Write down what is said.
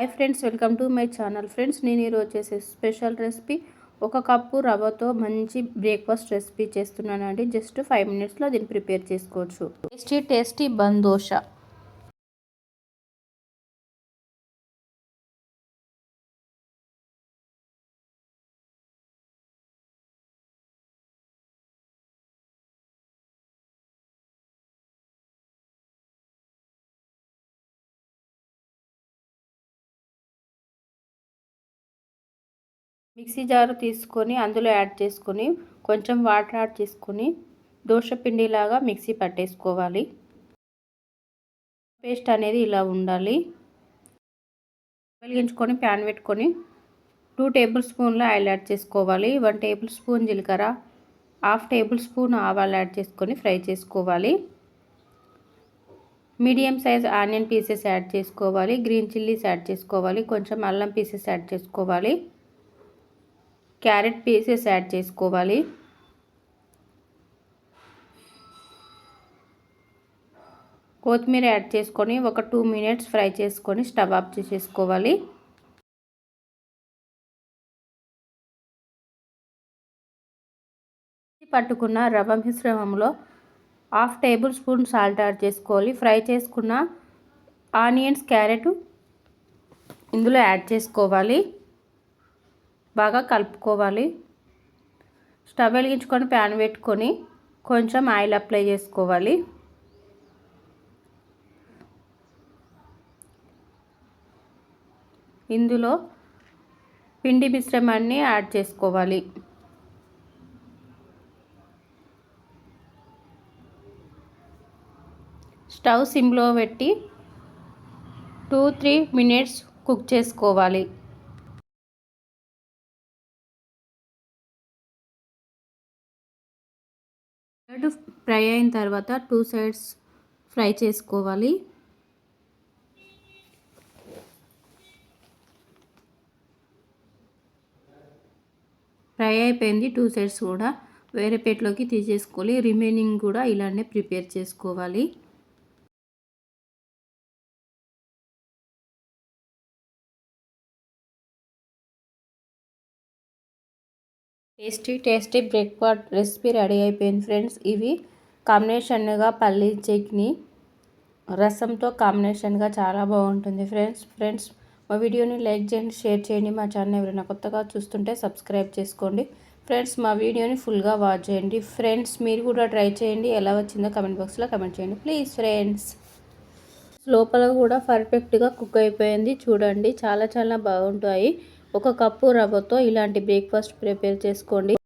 Hi friends welcome to my channel. Friends నేను ఈరోజు చేసే స్పెషల్ రెసిపీ ఒక కప్పు రవ్వతో మంచి బ్రేక్ఫాస్ట్ రెసిపీ చేస్తున్నానండి. జస్ట్ ఫైవ్ మినిట్స్లో దీన్ని ప్రిపేర్ చేసుకోవచ్చు. టేస్టీ టేస్టీ బందోష మిక్సీ జారు తీసుకొని అందులో యాడ్ చేసుకొని కొంచెం వాటర్ యాడ్ చేసుకొని దోశ పిండిలాగా మిక్సీ పట్టేసుకోవాలి. పేస్ట్ అనేది ఇలా ఉండాలి. వెలిగించుకొని ప్యాన్ పెట్టుకొని టూ టేబుల్ స్పూన్ల ఆయిల్ యాడ్ చేసుకోవాలి. వన్ టేబుల్ స్పూన్ జీలకర్ర హాఫ్ టేబుల్ స్పూన్ ఆవాలు యాడ్ చేసుకొని ఫ్రై చేసుకోవాలి. Medium size onion pieces add చేసుకోవాలి. గ్రీన్ చిల్లీస్ యాడ్ చేసుకోవాలి. కొంచెం అల్లం పీసెస్ యాడ్ చేసుకోవాలి. క్యారెట్ పీసెస్ యాడ్ చేసుకోవాలి. కొత్తిమీర యాడ్ చేసుకొని ఒక టూ మినిట్స్ ఫ్రై చేసుకొని స్టవ్ ఆఫ్ చేసేసుకోవాలి. పట్టుకున్న రవ మిశ్రమంలో half table spoon salt add చేసుకోవాలి. ఫ్రై చేసుకున్న ఆనియన్స్ క్యారెట్ ఇందులో యాడ్ చేసుకోవాలి. బాగా కలుపుకోవాలి. స్టవ్ వెలిగించుకొని ప్యాన్ పెట్టుకొని కొంచెం ఆయిల్ అప్లై చేసుకోవాలి. ఇందులో పిండి మిశ్రమాన్ని యాడ్ చేసుకోవాలి. స్టవ్ సిమ్లో పెట్టి టూ త్రీ మినిట్స్ కుక్ చేసుకోవాలి. బ్రెడ్ ఫ్రై అయిన తర్వాత టూ సైడ్స్ ఫ్రై చేసుకోవాలి. ఫ్రై అయిపోయింది. టూ సైడ్స్ కూడా వేరే ప్లేట్లోకి తీసేసుకోవాలి. రిమైనింగ్ కూడా ఇలానే ప్రిపేర్ చేసుకోవాలి. Tasty tasty breakfast recipe ready అయిపోయింది ఫ్రెండ్స్. ఇవి కాంబినేషన్గా పల్లీ చట్నీ రసంతో కాంబినేషన్గా చాలా బాగుంటుంది ఫ్రెండ్స్. ఫ్రెండ్స్ మా వీడియోని లైక్ చేయండి షేర్ చేయండి మా ఛానల్ ఎవరైనా కొత్తగా చూస్తుంటే సబ్స్క్రైబ్ చేసుకోండి. ఫ్రెండ్స్ మా వీడియోని ఫుల్గా వాచ్ చేయండి. ఫ్రెండ్స్ మీరు కూడా ట్రై చేయండి. ఎలా వచ్చిందో కమెంట్ బాక్స్లో కమెంట్ చేయండి ప్లీజ్ ఫ్రెండ్స్. లోపల కూడా పర్ఫెక్ట్గా కుక్ అయిపోయింది. చూడండి చాలా చాలా బాగుంటాయి. ఒక కప్పు రవ్వతో ఇలాంటి బ్రేక్ఫాస్ట్ ప్రిపేర్ చేసుకోండి.